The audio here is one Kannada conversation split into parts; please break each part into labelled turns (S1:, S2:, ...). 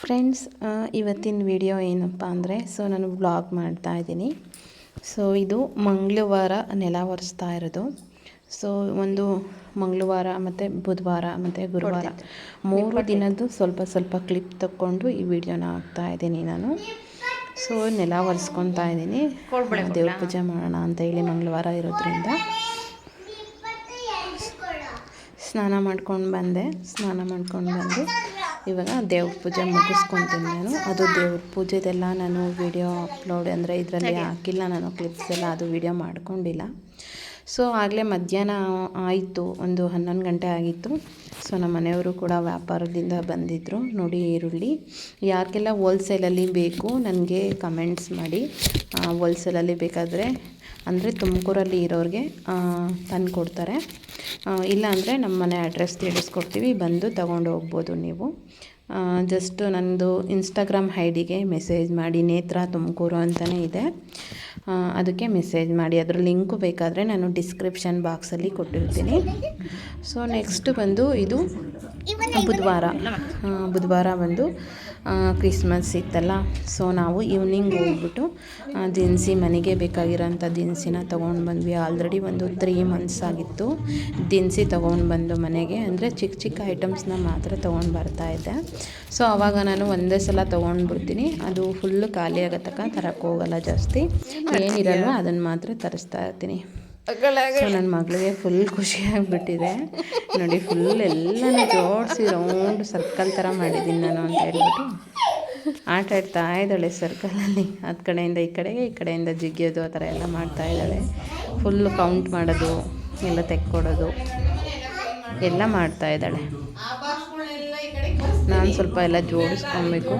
S1: ಫ್ರೆಂಡ್ಸ್ ಇವತ್ತಿನ ವಿಡಿಯೋ ಏನಪ್ಪ ಅಂದರೆ ಸೊ ನಾನು ವ್ಲಾಗ್ ಮಾಡ್ತಾ ಇದ್ದೀನಿ. ಸೊ ಇದು ಮಂಗಳವಾರ ನೆಲ ಒರೆಸ್ತಾ ಇರೋದು. ಸೊ ಒಂದು ಮಂಗಳವಾರ ಮತ್ತು ಬುಧವಾರ ಮತ್ತು ಗುರುವಾರ ಮೂರು ದಿನದ್ದು ಸ್ವಲ್ಪ ಸ್ವಲ್ಪ ಕ್ಲಿಪ್ ತಗೊಂಡು ಈ ವಿಡಿಯೋನ ಹಾಕ್ತಾ ಇದ್ದೀನಿ ನಾನು. ಸೊ ನೆಲ ಒರೆಸ್ಕೊತಾ ಇದ್ದೀನಿ. ದೇವ್ರ ಪೂಜೆ ಮಾಡೋಣ ಅಂತ ಹೇಳಿ ಮಂಗಳವಾರ ಇರೋದ್ರಿಂದ. ಸ್ನಾನ ಮಾಡ್ಕೊಂಡು ಬಂದೆ. ಸ್ನಾನ ಮಾಡ್ಕೊಂಡು ಬಂದು ಇವಾಗ ದೇವ್ರ ಪೂಜೆ ಮುಗಿಸ್ಕೊತೀನಿ ನಾನು. ಅದು ದೇವ್ರ ಪೂಜೆದೆಲ್ಲ ನಾನು ವಿಡಿಯೋ ಅಪ್ಲೋಡ್ ಅಂದರೆ ಇದರಲ್ಲಿ ಹಾಕಿಲ್ಲ ನಾನು ಕ್ಲಿಪ್ಸ್ ಎಲ್ಲ ಅದು ವಿಡಿಯೋ ಮಾಡ್ಕೊಂಡಿಲ್ಲ. ಸೊ ಆಗಲೇ ಮಧ್ಯಾಹ್ನ ಆಯಿತು ಒಂದು ಹನ್ನೊಂದು ಗಂಟೆ ಆಗಿತ್ತು. ಸೊ ನಮ್ಮ ಮನೆಯವರು ಕೂಡ ವ್ಯಾಪಾರದಿಂದ ಬಂದಿದ್ದರು ನೋಡಿ ಈರುಳ್ಳಿ. ಯಾರಿಗೆಲ್ಲ ಹೋಲ್ಸೇಲಲ್ಲಿ ಬೇಕು ನನಗೆ ಕಮೆಂಟ್ಸ್ ಮಾಡಿ. ಹೋಲ್ಸೇಲಲ್ಲಿ ಬೇಕಾದರೆ ಅಂದರೆ ತುಮಕೂರಲ್ಲಿ ಇರೋರಿಗೆ ತಂದು ಕೊಡ್ತಾರೆ ಇಲ್ಲ ಅಂದರೆ ನಮ್ಮ ಮನೆ ಅಡ್ರೆಸ್ ತಿಳಿಸ್ಕೊಡ್ತೀವಿ ಬಂದು ತಗೊಂಡು ಹೋಗ್ಬೋದು ನೀವು. ಜಸ್ಟ್ ನನ್ನದು ಇನ್ಸ್ಟಾಗ್ರಾಮ್ ಐ ಡಿಗೆ ಮೆಸೇಜ್ ಮಾಡಿ ನೇತ್ರ ತುಮಕೂರು ಅಂತಲೇ ಇದೆ. ಅದಕ್ಕೆ ಮೆಸೇಜ್ ಮಾಡಿ ಅದರ ಲಿಂಕು ಬೇಕಾದರೆ ನಾನು ಡಿಸ್ಕ್ರಿಪ್ಷನ್ ಬಾಕ್ಸಲ್ಲಿ ಕೊಟ್ಟಿರ್ತೀನಿ. ಸೊ ನೆಕ್ಸ್ಟ್ ಬಂದು ಇದು ಬುಧವಾರ. ಬುಧವಾರ ಬಂದು ಕ್ರಿಸ್ಮಸ್ ಇತ್ತಲ್ಲ. ಸೊ ನಾವು ಈವ್ನಿಂಗ್ ಹೋಗ್ಬಿಟ್ಟು ದಿನಸಿ ಮನೆಗೆ ಬೇಕಾಗಿರೋಂಥ ದಿನಸಿನ ತೊಗೊಂಡು ಬಂದ್ವಿ. ಆಲ್ರೆಡಿ ಒಂದು ತ್ರೀ ಮಂತ್ಸ್ ಆಗಿತ್ತು. ದಿನಸಿ ತೊಗೊಂಡು ಬಂದು ಮನೆಗೆ. ಅಂದರೆ ಚಿಕ್ಕ ಚಿಕ್ಕ ಐಟಮ್ಸ್ನ ಮಾತ್ರ ತೊಗೊಂಡು ಬರ್ತಾಯಿದ್ದೆ ಸೊ ಆವಾಗ ನಾನು ಒಂದೇ ಸಲ ತೊಗೊಂಡ್ಬಿಡ್ತೀನಿ ಅದು ಫುಲ್ಲು ಖಾಲಿ ಆಗೋ ತನಕ ತರಕ್ಕೆ ಹೋಗಲ್ಲ ಜಾಸ್ತಿ. ಏನಿರಲ್ವ ಅದನ್ನು ಮಾತ್ರ ತರಿಸ್ತಾ ಇರ್ತೀನಿ. ಸೊ ನನ್ನ ಮಗಳಿಗೆ ಫುಲ್ ಖುಷಿಯಾಗಿಬಿಟ್ಟಿದೆ ನೋಡಿ ಫುಲ್ ಎಲ್ಲನೂ ಜೋಡಿಸಿ ರೌಂಡ್ ಸರ್ಕಲ್ ಥರ ಮಾಡಿದ್ದೀನಿ ನಾನು ಅಂತ ಹೇಳ್ಬಿಟ್ಟು ಆಟ ಆಡ್ತಾ ಇದ್ದಾಳೆ ಸರ್ಕಲಲ್ಲಿ ಹತ್ತು ಕಡೆಯಿಂದ ಈ ಕಡೆಗೆ ಈ ಕಡೆಯಿಂದ ಜಿಗಿಯೋದು, ಆ ಥರ ಎಲ್ಲ ಮಾಡ್ತಾ ಇದ್ದಾಳೆ. ಫುಲ್ಲು ಕೌಂಟ್ ಮಾಡೋದು, ಎಲ್ಲ ತೆಕ್ಕೊಡೋದು, ಎಲ್ಲ ಮಾಡ್ತಾ ಇದ್ದಾಳೆ. ನಾನು ಸ್ವಲ್ಪ ಎಲ್ಲ ಜೋಡಿಸ್ಕೊಬೇಕು.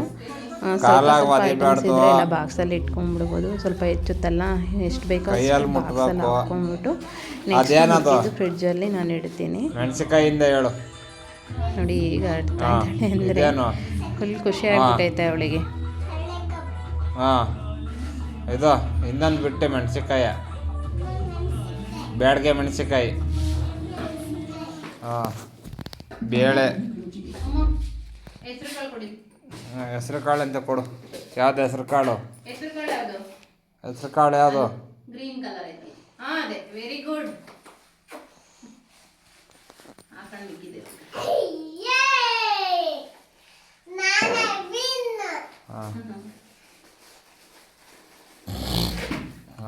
S1: ಎಲ್ಲ ಬಾಕ್ಸಲ್ಲಿ ಇಟ್ಕೊಂಡ್ಬಿಡ್ಬೋದು. ಸ್ವಲ್ಪ ಹೆಚ್ಚುತ್ತಲ್ಲ ಎಷ್ಟು ಬೇಕೋ ಬಾಕ್ಸಲ್ಲಿ ಹಾಕ್ಕೊಂಡ್ಬಿಟ್ಟು ನೆಕ್ಸ್ಟ್ ಇದು ಫ್ರಿಡ್ಜಲ್ಲಿ ನಾನು ಇಡ್ತೀನಿ.
S2: ಮೆಣಸಿನಕಾಯಿಂದ ಹೇಳು.
S1: ನೋಡಿ ಈಗ ಆಡ್ತಾ ಇದ್ದಾಳೆ ಅಂದರೆ ಫುಲ್ ಖುಷಿ ಆಗ್ಬಿಟ್ಟೈತೆ ಅವಳಿಗೆ.
S2: ಹಾಂ ಇದು ಇನ್ನೊಂದು ಬಿಟ್ಟೆ ಮೆಣಸಿಕಾಯ ಬ್ಯಾಡ್ಗೆ ಮೆಣಸಿಕಾಯಿ ಹಾಂ ಬೇಳೆ. ಹೆಸ್ರು ಕಾಳು ಅಂತ ಕೊಡು. ಯಾವ್ದು ಹೆಸ್ರು ಕಾಳು? ಹೆಸ್ರು ಕಾಳು ಯಾವುದು?
S1: ಗ್ರೀನ್ ಕಲರ್ ಐತಿ. ಹಾಂ ಅದೇ. ವೆರಿ ಗುಡ್ ಹಾಕೊಂಡು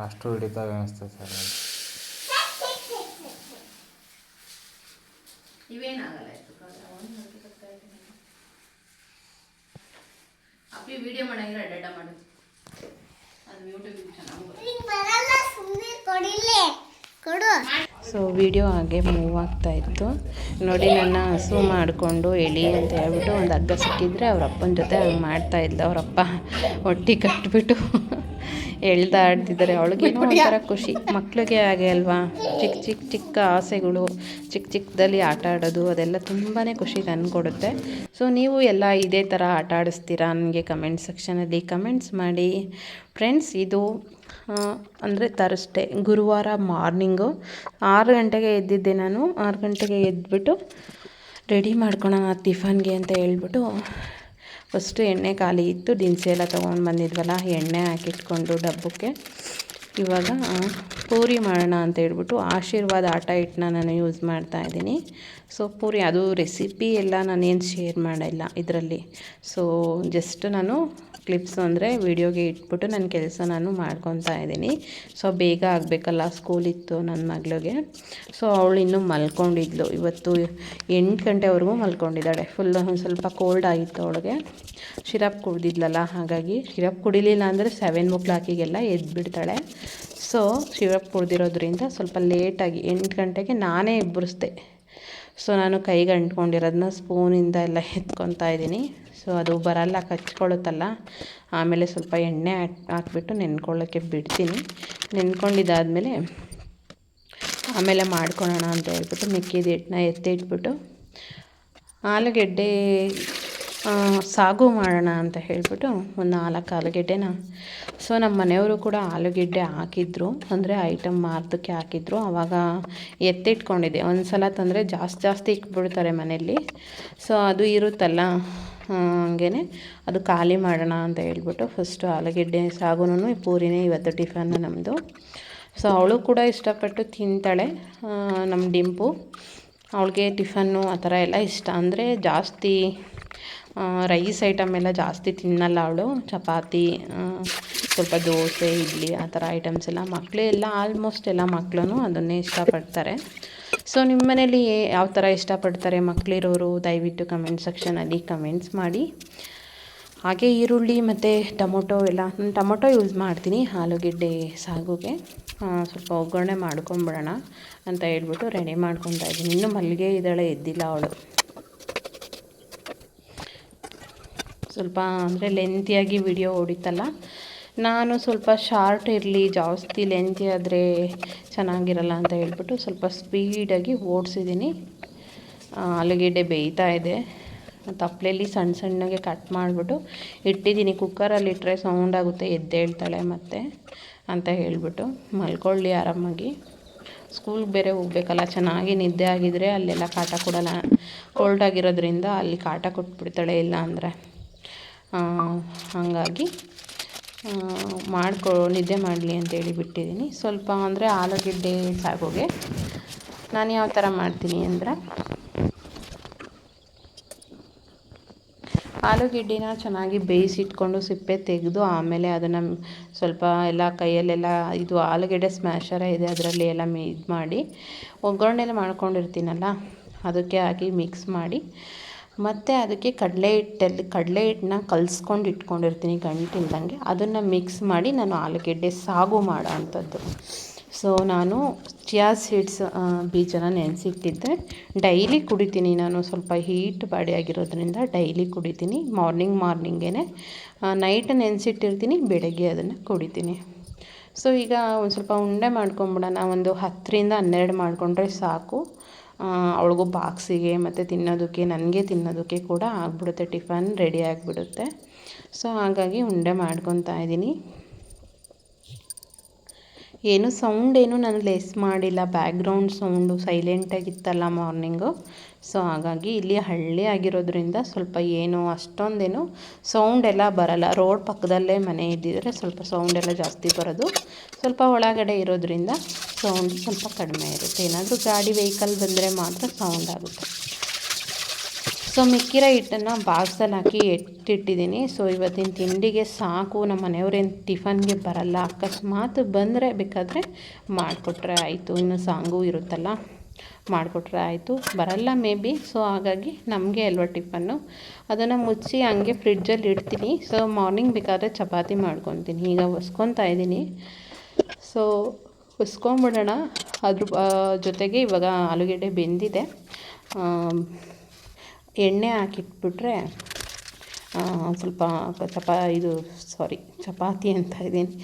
S2: ಅಷ್ಟು ಹಿಡಿತಾವೆ ಅನಿಸ್ತದೆ ಸರ್
S1: ಇವೇನಾಗಲ್ಲ ಅಪ್ಪಿ ವಿಡಿಯೋ ಮಾಡಂಗಿಲ್ಲ ಅಡ್ಡ ಮಾಡು. ಅದು ಯೂಟ್ಯೂಬ್ ಚೆನ್ನಾಗಿ ಸೊ ವಿಡಿಯೋ ಹಾಗೆ ಮೂವ್ ಆಗ್ತಾ ಇತ್ತು. ನೋಡಿ ನನ್ನ ಹಸು ಮಾಡಿಕೊಂಡು ಎಳಿ ಅಂತ ಹೇಳ್ಬಿಟ್ಟು ಒಂದು ಹಗ್ಗ ಸಿಕ್ಕಿದ್ರೆ ಅವ್ರ ಅಪ್ಪನ ಜೊತೆ ಹಂಗೆ ಮಾಡ್ತಾ ಇದ್ದ ಅವರಪ್ಪ ಒಟ್ಟಿಗೆ ಕಟ್ಬಿಟ್ಟು. ಎಳ್ದಾಡ್ತಿದ್ದಾರೆ ಅವಳಿಗೇನೋ ಒಂಥರ ಖುಷಿ. ಮಕ್ಕಳಿಗೆ ಹಾಗೆ ಅಲ್ವಾ? ಚಿಕ್ಕ ಚಿಕ್ಕ ಚಿಕ್ಕ ಆಸೆಗಳು ಚಿಕ್ಕ ಚಿಕ್ಕದಲ್ಲಿ ಆಟ ಆಡೋದು ಅದೆಲ್ಲ ತುಂಬಾ ಖುಷಿ ತಂದುಕೊಡುತ್ತೆ ಸೊ ನೀವು ಎಲ್ಲ ಇದೇ ಥರ ಆಟ ಆಡಿಸ್ತೀರಾ? ನನಗೆ ಕಮೆಂಟ್ ಸೆಕ್ಷನಲ್ಲಿ ಕಮೆಂಟ್ಸ್ ಮಾಡಿ. ಫ್ರೆಂಡ್ಸ್ ಇದು ಅಂದರೆ ತರ್ಸ್ಡೇ ಗುರುವಾರ ಮಾರ್ನಿಂಗು. ಆರು ಗಂಟೆಗೆ ಎದ್ದಿದ್ದೆ ನಾನು. ಆರು ಗಂಟೆಗೆ ಎದ್ಬಿಟ್ಟು ರೆಡಿ ಮಾಡ್ಕೊಳೋಣ ಟಿಫನ್ಗೆ ಅಂತ ಹೇಳ್ಬಿಟ್ಟು ಫಸ್ಟು ಎಣ್ಣೆ ಖಾಲಿ ಇತ್ತು, ದಿನಸಿ ಎಲ್ಲ ತೊಗೊಂಡು ಬಂದಿದ್ವಲ್ಲ ಎಣ್ಣೆ ಹಾಕಿಟ್ಕೊಂಡು ಡಬ್ಬಕ್ಕೆ. ಇವಾಗ ಪೂರಿ ಮಾಡೋಣ ಅಂತ ಹೇಳ್ಬಿಟ್ಟು ಆಶೀರ್ವಾದ ಆಟ ಹಿಟ್ಟನ್ನ ನಾನು ಯೂಸ್ ಮಾಡ್ತಾ ಇದ್ದೀನಿ. ಸೊ ಪೂರಿ ಅದು ರೆಸಿಪಿ ಎಲ್ಲ ನಾನೇನು ಶೇರ್ ಮಾಡಿಲ್ಲ ಇದರಲ್ಲಿ. ಸೊ ಜಸ್ಟ್ ನಾನು ಕ್ಲಿಪ್ಸ್ ಅಂದರೆ ವೀಡಿಯೋಗೆ ಇಟ್ಬಿಟ್ಟು ನನ್ನ ಕೆಲಸ ನಾನು ಮಾಡ್ಕೊತಾ ಇದ್ದೀನಿ. ಸೊ ಬೇಗ ಆಗಬೇಕಲ್ಲ ಸ್ಕೂಲ್ ಇತ್ತು ನನ್ನ ಮಗಳಿಗೆ. ಸೊ ಅವಳು ಇನ್ನೂ ಮಲ್ಕೊಂಡಿದ್ಲು. ಇವತ್ತು ಎಂಟು ಗಂಟೆವರೆಗೂ ಮಲ್ಕೊಂಡಿದ್ದಾಳೆ. ಫುಲ್ ಒಂದು ಸ್ವಲ್ಪ ಕೋಲ್ಡ್ ಆಗಿತ್ತು ಅವಳಿಗೆ. ಶಿರಪ್ ಕುಡ್ದಿದ್ಲಲ್ಲ, ಹಾಗಾಗಿ ಶಿರಪ್ ಕುಡಿಲಿಲ್ಲ ಅಂದರೆ ಸೆವೆನ್ ಓ ಕ್ಲಾಕಿಗೆಲ್ಲ ಎದ್ದುಬಿಡ್ತಾಳೆ ಸೊ ಶಿರಪ್ ಕುಡ್ದಿರೋದ್ರಿಂದ ಸ್ವಲ್ಪ ಲೇಟಾಗಿ ಎಂಟು ಗಂಟೆಗೆ ನಾನೇ ಎಬ್ಬರಿಸ್ದೆ. ಸೊ ನಾನು ಕೈಗೆ ಅಂಟ್ಕೊಂಡಿರೋದನ್ನ ಸ್ಪೂನಿಂದ ಎಲ್ಲ ಎತ್ಕೊತಾ ಇದ್ದೀನಿ. ಸೊ ಅದು ಬರಲ್ಲ, ಕಚ್ಕೊಳ್ಳುತ್ತಲ್ಲ. ಆಮೇಲೆ ಸ್ವಲ್ಪ ಎಣ್ಣೆ ಹಾಕ್ಬಿಟ್ಟು ನೆನ್ಕೊಳ್ಳೋಕ್ಕೆ ಬಿಡ್ತೀನಿ. ನೆನ್ಕೊಂಡಿದ್ದಾದಮೇಲೆ ಆಮೇಲೆ ಮಾಡ್ಕೊಳ್ಳೋಣ ಅಂತ ಹೇಳ್ಬಿಟ್ಟು ಮೆಕ್ಕಿದ ಹಿಟ್ಟನ್ನ ಎತ್ತಿಟ್ಬಿಟ್ಟು ಆಲೂಗೆಡ್ಡೆ ಸಾಗು ಮಾಡೋಣ ಅಂತ ಹೇಳ್ಬಿಟ್ಟು ಒಂದು ನಾಲ್ಕು ಆಲೂಗೆಡ್ಡೆನ ಸೊ ನಮ್ಮ ಮನೆಯವರು ಕೂಡ ಆಲೂಗೆಡ್ಡೆ ಹಾಕಿದ್ರು. ಅಂದರೆ ಐಟಮ್ ಮಾರ್ದಕ್ಕೆ ಹಾಕಿದ್ರು. ಆವಾಗ ಎತ್ತಿಟ್ಕೊಂಡಿದ್ದೆ. ಒಂದು ಸಲ ತಂದರೆ ಜಾಸ್ತಿ ಜಾಸ್ತಿ ಇಕ್ಬಿಡ್ತಾರೆ ಮನೆಯಲ್ಲಿ. ಸೊ ಅದು ಇರುತ್ತಲ್ಲ ಹಂಗೇ ಅದು ಖಾಲಿ ಮಾಡೋಣ ಅಂತ ಹೇಳ್ಬಿಟ್ಟು ಫಸ್ಟು ಆಲೂಗೆಡ್ಡೆ ಸಾಗುನು ಪೂರಿನೇ ಇವತ್ತು ಟಿಫನ್ ನಮ್ಮದು ಸೊ ಅವಳು ಕೂಡ ಇಷ್ಟಪಟ್ಟು ತಿಂತಾಳೆ ನಮ್ಮ ಡಿಂಪು. ಅವಳಿಗೆ ಟಿಫನ್ನು ಆ ಥರ ಎಲ್ಲ ಇಷ್ಟ. ಅಂದರೆ ಜಾಸ್ತಿ ರೈಸ್ ಐಟಮ್ ಎಲ್ಲ ಜಾಸ್ತಿ ತಿನ್ನಲ್ಲ ಅವಳು. ಚಪಾತಿ ಸ್ವಲ್ಪ ದೋಸೆ, ಇಡ್ಲಿ ಆ ಥರ ಐಟಮ್ಸ್ ಎಲ್ಲ ಮಕ್ಕಳು ಎಲ್ಲ ಆಲ್ಮೋಸ್ಟ್ ಎಲ್ಲ ಮಕ್ಕಳು ಅದನ್ನೇ ಇಷ್ಟಪಡ್ತಾರೆ. ಸೊ, ನಿಮ್ಮ ಮನೇಲಿ ಯಾವ ಥರ ಇಷ್ಟಪಡ್ತಾರೆ ಮಕ್ಕಳಿರೋರು ದಯವಿಟ್ಟು ಕಮೆಂಟ್ ಸೆಕ್ಷನಲ್ಲಿ ಕಮೆಂಟ್ಸ್ ಮಾಡಿ. ಹಾಗೆ ಈರುಳ್ಳಿ ಮತ್ತು ಟೊಮೊಟೊ ಎಲ್ಲ, ನಾನು ಟೊಮೊಟೊ ಯೂಸ್ ಮಾಡ್ತೀನಿ ಆಲೂಗೆಡ್ಡೆ ಸಾಗುಗೆ. ಸ್ವಲ್ಪ ಒಗ್ಗರಣೆ ಮಾಡ್ಕೊಂಬಿಡೋಣ ಅಂತ ಹೇಳ್ಬಿಟ್ಟು ರೆಡಿ ಮಾಡ್ಕೊತಾ ಇದ್ದೀನಿ. ಇನ್ನೂ ಮಲ್ಲಿಗೆ ಇದ್ದಾಳೆ ಎದ್ದಿಲ್ಲ ಅವಳು. ಸ್ವಲ್ಪ ಅಂದರೆ ಲೆಂತಿಯಾಗಿ ವಿಡಿಯೋ ಹೊಡಿತಲ್ಲ. ನಾನು ಸ್ವಲ್ಪ ಶಾರ್ಟ್ ಇರಲಿ, ಜಾಸ್ತಿ ಲೆಂತಿ ಆದರೆ ಚೆನ್ನಾಗಿರಲ್ಲ ಅಂತ ಹೇಳ್ಬಿಟ್ಟು ಸ್ವಲ್ಪ ಸ್ಪೀಡಾಗಿ ಓಡಿಸಿದ್ದೀನಿ ಆಲೂಗೆಡ್ಡೆ ಬೇಯ್ತಾ ಇದೆ. ತಪ್ಪಲೆಯಲ್ಲಿ ಸಣ್ಣ ಸಣ್ಣಗೆ ಕಟ್ ಮಾಡಿಬಿಟ್ಟು ಇಟ್ಟಿದ್ದೀನಿ ಕುಕ್ಕರಲ್ಲಿ ಇಟ್ಟರೆ ಸೌಂಡ್ ಆಗುತ್ತೆ, ಎದ್ದೇಳ್ತಾಳೆ ಮತ್ತೆ ಅಂತ ಹೇಳ್ಬಿಟ್ಟು ಮಲ್ಕೊಳ್ಳಿ ಆರಾಮಾಗಿ. ಸ್ಕೂಲ್ಗೆ ಬೇರೆ ಹೋಗ್ಬೇಕಲ್ಲ, ಚೆನ್ನಾಗಿ ನಿದ್ದೆ ಆಗಿದ್ರೆ ಅಲ್ಲೆಲ್ಲ ಕಾಟ ಕೊಡಲ್ಲ. ಕೋಲ್ಡ್ ಆಗಿರೋದ್ರಿಂದ ಅಲ್ಲಿ ಕಾಟ ಕೊಟ್ಬಿಡ್ತಾಳೆ ಇಲ್ಲ ಅಂದರೆ. ಹಾಗಾಗಿ ಮಾಡ್ಕೊ, ನಿದ್ದೆ ಮಾಡಲಿ ಅಂತೇಳಿ ಬಿಟ್ಟಿದ್ದೀನಿ. ಸ್ವಲ್ಪ ಅಂದರೆ ಆಲೂಗಡ್ಡೆ ಸಾಗೋಗೆ. ನಾನು ಯಾವ ಥರ ಮಾಡ್ತೀನಿ ಅಂದರೆ, ಆಲೂಗೆಡ್ಡೆನ ಚೆನ್ನಾಗಿ ಬೇಯಿಸಿಟ್ಕೊಂಡು ಸಿಪ್ಪೆ ತೆಗೆದು ಆಮೇಲೆ ಅದನ್ನು ಸ್ವಲ್ಪ ಎಲ್ಲ ಕೈಯಲ್ಲೆಲ್ಲ ಇದು ಆಲೂಗೆಡ್ಡೆ ಸ್ಮ್ಯಾಶರ ಇದೆ, ಅದರಲ್ಲಿ ಎಲ್ಲ ಇದು ಮಾಡಿ ಒಗ್ಗರಣೆಲ್ಲ ಮಾಡ್ಕೊಂಡಿರ್ತೀನಲ್ಲ, ಅದಕ್ಕೆ ಹಾಕಿ ಮಿಕ್ಸ್ ಮಾಡಿ ಮತ್ತು ಅದಕ್ಕೆ ಕಡಲೆ ಹಿಟ್ಟಲ್ಲಿ ಕಡಲೆ ಹಿಟ್ಟನ್ನ ಕಲಿಸ್ಕೊಂಡು ಇಟ್ಕೊಂಡಿರ್ತೀನಿ ಗಂಟಿಲ್ದಂಗೆ. ಅದನ್ನು ಮಿಕ್ಸ್ ಮಾಡಿ ನಾನು ಆಲೂಗೆಡ್ಡೆ ಸಾಗು ಮಾಡೋ ಅಂಥದ್ದು. ಸೊ ನಾನು ಚಿಯಾ ಸೀಡ್ಸ್ ಬೀಜನ ನೆನೆಸಿಟ್ಟಿದ್ದೆ. ಡೈಲಿ ಕುಡಿತೀನಿ ನಾನು. ಸ್ವಲ್ಪ ಹೀಟ್ ಬಾಡಿ ಆಗಿರೋದ್ರಿಂದ ಡೈಲಿ ಕುಡಿತೀನಿ. ಮಾರ್ನಿಂಗ್ ಮಾರ್ನಿಂಗೇ ನೈಟ್ ನೆನೆಸಿಟ್ಟಿರ್ತೀನಿ. ಬೆಳಗ್ಗೆ ಅದನ್ನು ಕುಡಿತೀನಿ. ಸೊ ಈಗ ಒಂದು ಸ್ವಲ್ಪ ಉಂಡೆ ಮಾಡ್ಕೊಂಬಿಡೋಣ. ಒಂದು ಹತ್ತರಿಂದ ಹನ್ನೆರಡು ಮಾಡಿಕೊಂಡ್ರೆ ಸಾಕು. ಅವಳಿಗೂ ಬಾಕ್ಸಿಗೆ ಮತ್ತು ತಿನ್ನೋದಕ್ಕೆ, ನನಗೆ ತಿನ್ನೋದಕ್ಕೆ ಕೂಡ ಆಗಿಬಿಡುತ್ತೆ, ಟಿಫನ್ ರೆಡಿ ಆಗಿಬಿಡುತ್ತೆ. ಸೊ, ಹಾಗಾಗಿ ಉಂಡೆ ಮಾಡ್ಕೊತಾ ಇದ್ದೀನಿ. ಏನು ಸೌಂಡ್ ಏನು ನಾನು ಲೆಸ್ ಮಾಡಿಲ್ಲ. ಬ್ಯಾಕ್ಗ್ರೌಂಡ್ ಸೌಂಡು ಸೈಲೆಂಟಾಗಿತ್ತಲ್ಲ ಮಾರ್ನಿಂಗು ಸೊ ಹಾಗಾಗಿ ಇಲ್ಲಿ ಹಳ್ಳಿ ಆಗಿರೋದ್ರಿಂದ ಸ್ವಲ್ಪ ಏನು ಅಷ್ಟೊಂದೇನು ಸೌಂಡ್ ಎಲ್ಲ ಬರಲ್ಲ. ರೋಡ್ ಪಕ್ಕದಲ್ಲೇ ಮನೆ ಇದ್ದಿದ್ರೆ ಸ್ವಲ್ಪ ಸೌಂಡ್ ಎಲ್ಲ ಜಾಸ್ತಿ ಬರೋದು. ಸ್ವಲ್ಪ ಒಳಗಡೆ ಇರೋದ್ರಿಂದ ಸೌಂಡ್ ಸ್ವಲ್ಪ ಕಡಿಮೆ ಇರುತ್ತೆ. ಏನಾದರೂ ಗಾಡಿ ವೆಹಿಕಲ್ ಬಂದರೆ ಮಾತ್ರ ಸೌಂಡ್ ಆಗುತ್ತೆ. ಸೊ, ಮಿಕ್ಕಿರೋ ಹಿಟ್ಟನ್ನು ಬಾಕ್ಸಲ್ಲಿ ಹಾಕಿ ಎಟ್ಟಿಟ್ಟಿದ್ದೀನಿ ಸೊ, ಇವತ್ತಿನ ತಿಂಡಿಗೆ ಸಾಕು. ನಮ್ಮ ಮನೆಯವ್ರೇನು ಟಿಫನ್ಗೆ ಬರಲ್ಲ. ಅಕಸ್ಮಾತ್ ಬಂದರೆ ಬೇಕಾದರೆ ಮಾಡಿಕೊಟ್ರೆ ಆಯಿತು. ಇನ್ನು ಸಾಂಗು ಇರುತ್ತಲ್ಲ, ಮಾಡಿಕೊಟ್ರೆ ಆಯಿತು. ಬರಲ್ಲ ಮೇ ಬಿ. ಸೊ, ಹಾಗಾಗಿ ನಮಗೆ ಅಲ್ವಾ ಟಿಫನ್ನು. ಅದನ್ನು ಮುಚ್ಚಿ ಹಂಗೆ ಫ್ರಿಡ್ಜಲ್ಲಿ ಇಡ್ತೀನಿ. ಸೊ, ಮಾರ್ನಿಂಗ್ ಬೇಕಾದರೆ ಚಪಾತಿ ಮಾಡ್ಕೊತೀನಿ. ಈಗ ಒಸ್ಕೊತಾ ಇದ್ದೀನಿ. ಸೊ ಉಸ್ಕೊಂಬಿಡೋಣ ಅದ್ರ ಜೊತೆಗೆ ಇವಾಗ ಆಲೂಗೆಡ್ಡೆ ಬೆಂದಿದೆ. ಎಣ್ಣೆ ಹಾಕಿಟ್ಬಿಟ್ರೆ ಸ್ವಲ್ಪ ಚಪಾ, ಇದು ಸಾರಿ ಚಪಾತಿ ಅಂತ ಇದ್ದೀನಿ.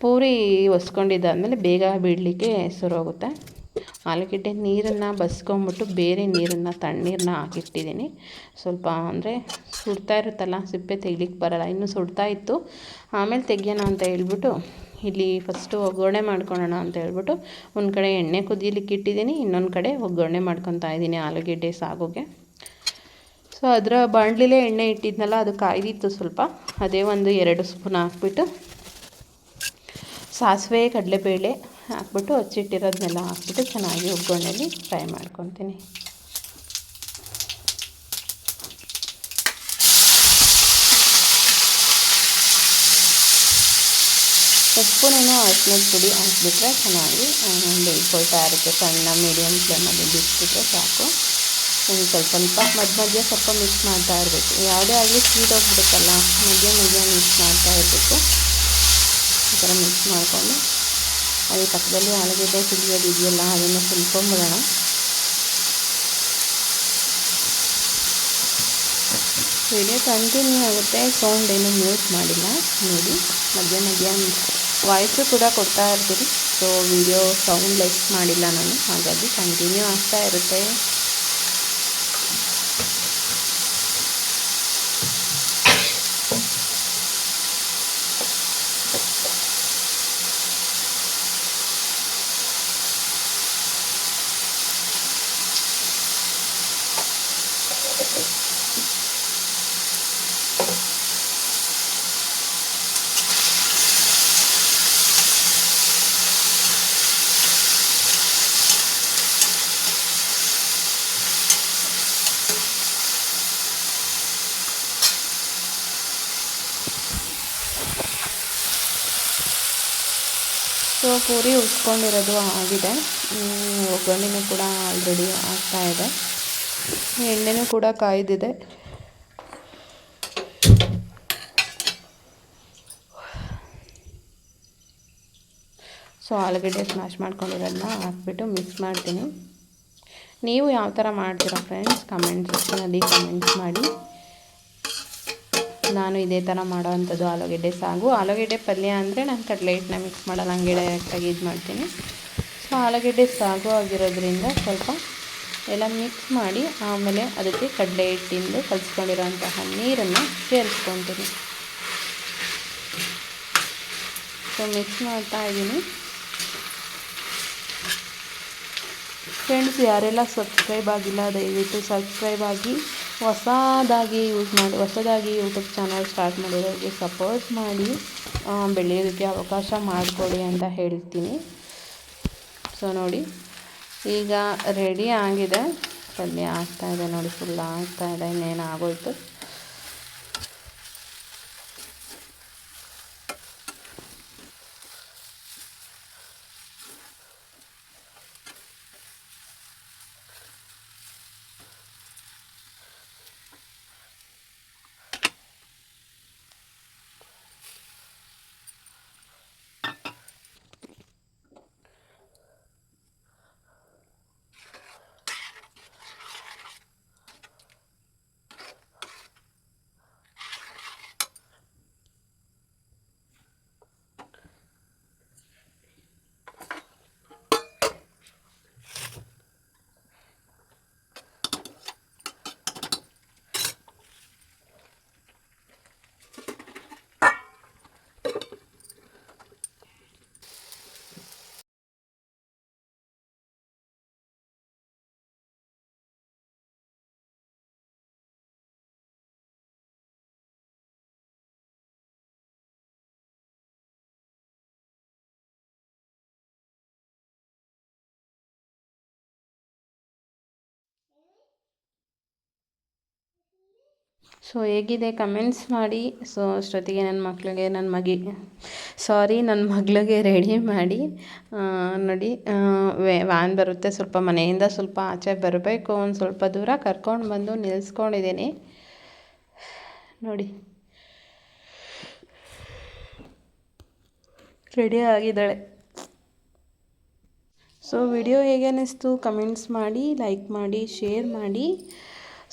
S1: ಪೂರಿ ಒಸ್ಕೊಂಡಿದ್ದಾದಮೇಲೆ ಬೇಗ ಬಿಡಲಿಕ್ಕೆ ಶುರುವಾಗುತ್ತೆ. ಆಲೂಗೆಡ್ಡೆ ನೀರನ್ನು ಬಸ್ಕೊಂಬಿಟ್ಟು ಬೇರೆ ನೀರನ್ನು ತಣ್ಣೀರನ್ನ ಹಾಕಿಟ್ಟಿದ್ದೀನಿ. ಸ್ವಲ್ಪ ಅಂದರೆ ಸುಡ್ತಾ ಇರುತ್ತಲ್ಲ, ಸಿಪ್ಪೆ ತೆಗಿಲಿಕ್ಕೆ ಬರಲ್ಲ, ಇನ್ನೂ ಸುಡ್ತಾ ಇತ್ತು. ಆಮೇಲೆ ತೆಗಿಯೋಣ ಅಂತ ಹೇಳ್ಬಿಟ್ಟು ಇಲ್ಲಿ ಫಸ್ಟು ಒಗ್ಗರಣೆ ಮಾಡ್ಕೊಳ್ಳೋಣ ಅಂತ ಹೇಳ್ಬಿಟ್ಟು ಒಂದು ಕಡೆ ಎಣ್ಣೆ ಕುದಿಯಲಿಕ್ಕೆ ಇಟ್ಟಿದ್ದೀನಿ, ಇನ್ನೊಂದು ಕಡೆ ಒಗ್ಗರಣೆ ಮಾಡ್ಕೊತಾ ಇದ್ದೀನಿ ಆಲೂಗೆಡ್ಡೆ ಸಾಗುಗೆ ಸೊ ಅದರ ಬಾಣಲಿಲೇ ಎಣ್ಣೆ ಇಟ್ಟಿದ್ನಲ್ಲ, ಅದು ಕಾಯ್ದಿತ್ತು ಸ್ವಲ್ಪ. ಅದೇ ಒಂದು ಎರಡು ಸ್ಪೂನ್ ಹಾಕ್ಬಿಟ್ಟು ಸಾಸಿವೆ, ಕಡಲೆಬೇಳೆ ಹಾಕ್ಬಿಟ್ಟು ಹಚ್ಚಿಟ್ಟಿರೋದನ್ನೆಲ್ಲ ಹಾಕ್ಬಿಟ್ಟು ಚೆನ್ನಾಗಿ ಒಗ್ಗರಣೆಲಿ ಫ್ರೈ ಮಾಡ್ಕೊತೀನಿ. ಉಪ್ಪುನೇನೋ ಅರಿಶಿನದ ಪುಡಿ ಹಾಕ್ಬಿಟ್ರೆ ಚೆನ್ನಾಗಿ ಬೇಯ್ಕೊಳ್ತಾ ಇರುತ್ತೆ ಸಣ್ಣ ಮೀಡಿಯಮ್ ಫ್ಲೇಮಲ್ಲಿ ಬಿಟ್ಬಿಟ್ರೆ ಸಾಕು. ಒಂದು ಸ್ವಲ್ಪ ಸ್ವಲ್ಪ ಮಧ್ಯ ಮಧ್ಯ ಸ್ವಲ್ಪ ಮಿಕ್ಸ್ ಮಾಡ್ತಾ ಇರಬೇಕು. ಯಾವುದೇ ಆಗಲಿ ಸ್ವೀಟ್ ಹೋಗ್ಬಿಡುತ್ತಲ್ಲ, ಮಧ್ಯ ಮಧ್ಯ ಮಿಕ್ಸ್ ಮಾಡ್ತಾ ಇರಬೇಕು. ಈ ಥರ ಮಿಕ್ಸ್ ಮಾಡಿಕೊಂಡು, ಅಲ್ಲಿ ಪಕ್ಕದಲ್ಲಿ ಆಲೂಗಡ್ಡೆ ಸಿಡಿಯೋದು ಇದೆಯಲ್ಲ, ಅದನ್ನು ಸುಲ್ಕೊಂಬಿಡೋಣ ವಿಡಿಯೋ ಕಂಟಿನ್ಯೂ ಆಗುತ್ತೆ. ಸೌಂಡ್ ಏನು ಮ್ಯೂಟ್ ಮಾಡಿಲ್ಲ. ನೋಡಿ, ಮಧ್ಯ ಮಧ್ಯ ವಾಯ್ಸು ಕೂಡ ಕೊಡ್ತಾ ಇರ್ತೀನಿ. ಸೊ ವಿಡಿಯೋ ಸೌಂಡ್ ಲೆಸ್ ಮಾಡಿಲ್ಲ ನಾನು. ಹಾಗಾಗಿ ಕಂಟಿನ್ಯೂ ಆಗ್ತಾ ಇರುತ್ತೆ. ಪೂರಿ ಉಸ್ಕೊಂಡಿರೋದು ಆಗಿದೆ. ಒಗ್ಗರಣೆನೂ ಕೂಡ ಆಲ್ರೆಡಿ ಆಗ್ತಾ ಇದೆ. ಎಣ್ಣೆನೂ ಕೂಡ ಕಾಯ್ದಿದೆ. ಸೊ ಆಲೂಗಡ್ಡೆ ಸ್ಮ್ಯಾಶ್ ಮಾಡ್ಕೊಂಡಿರೋದನ್ನ ಹಾಕ್ಬಿಟ್ಟು ಮಿಕ್ಸ್ ಮಾಡ್ತೀನಿ. ನೀವು ಯಾವ ಥರ ಮಾಡ್ತೀರಾ ಫ್ರೆಂಡ್ಸ್ ಕಮೆಂಟ್ ಸೆಕ್ಷನಲ್ಲಿ ಕಮೆಂಟ್ಸ್ ಮಾಡಿ. ನಾನು ಇದೇ ಥರ ಮಾಡೋವಂಥದ್ದು ಆಲೂಗೆಡ್ಡೆ ಸಾಗು. ಆಲೂಗೆಡ್ಡೆ ಪಲ್ಯ ಅಂದರೆ ನಾನು ಕಟ್ಲೆಟ್ನ ಮಿಕ್ಸ್ ಮಾಡಲ್ಲ ಹಂಗೆ ಡೈರೆಕ್ಟಾಗಿ ಇದು ಮಾಡ್ತೀನಿ. ಸೊ ಆಲೂಗೆಡ್ಡೆ ಸಾಗು ಆಗಿರೋದ್ರಿಂದ ಸ್ವಲ್ಪ ಎಲ್ಲ ಮಿಕ್ಸ್ ಮಾಡಿ ಆಮೇಲೆ ಅದಕ್ಕೆ ಕಡಲೆ ಹಿಟ್ಟಿಂದು ಕಲಿಸ್ಕೊಂಡಿರೋಂತಹ ನೀರನ್ನು ಸೇರಿಸ್ಕೊತೀನಿ. ಸೊ ಮಿಕ್ಸ್ ಮಾಡ್ತಾ ಇದ್ದೀನಿ. ಫ್ರೆಂಡ್ಸ್ ಯಾರೆಲ್ಲ ಸಬ್ಸ್ಕ್ರೈಬ್ ಆಗಿಲ್ಲ, ದಯವಿಟ್ಟು ಸಬ್ಸ್ಕ್ರೈಬ್ ಆಗಿ. ಹೊಸದಾಗಿ ಯೂಸ್ ಮಾಡಿ, ಹೊಸದಾಗಿ ಯೂಟ್ಯೂಬ್ ಚಾನಲ್ ಸ್ಟಾರ್ಟ್ ಮಾಡಿರೋರಿಗೆ ಸಪೋರ್ಟ್ ಮಾಡಿ ಬೆಳೆಯೋದಕ್ಕೆ ಅವಕಾಶ ಮಾಡಿಕೊಡಿ ಅಂತ ಹೇಳ್ತೀನಿ. ಸೊ ನೋಡಿ, ಈಗ ರೆಡಿ ಆಗಿದೆ. ಪಲ್ಯ ಆಗ್ತಾಯಿದೆ ನೋಡಿ ಫುಲ್ ಆಗ್ತಾಯಿದೆ ಇನ್ನೇನು ಆಗೋಯ್ತು ಸೊ ಹೇಗಿದೆ? ಕಮೆಂಟ್ಸ್ ಮಾಡಿ. ಸೊ ಅಷ್ಟೊತ್ತಿಗೆ ನನ್ನ ಮಕ್ಳಿಗೆ, ನನ್ನ ಮಗಿ ಸಾರಿ ನನ್ನ ಮಗಳಿಗೆ ರೆಡಿ ಮಾಡಿ. ನೋಡಿ ವ್ಯಾನ್ ಬರುತ್ತೆ. ಸ್ವಲ್ಪ ಮನೆಯಿಂದ ಸ್ವಲ್ಪ ಆಚೆ ಬರಬೇಕು. ಒಂದು ಸ್ವಲ್ಪ ದೂರ ಕರ್ಕೊಂಡು ಬಂದು ನಿಲ್ಲಿಸ್ಕೊಂಡಿದ್ದೀನಿ ನೋಡಿ. ರೆಡಿ ಆಗಿದ್ದಾಳೆ. ಸೊ ವಿಡಿಯೋ ಹೇಗೆ ಅನ್ನಿಸ್ತು ಕಮೆಂಟ್ಸ್ ಮಾಡಿ ಲೈಕ್ ಮಾಡಿ ಶೇರ್ ಮಾಡಿ.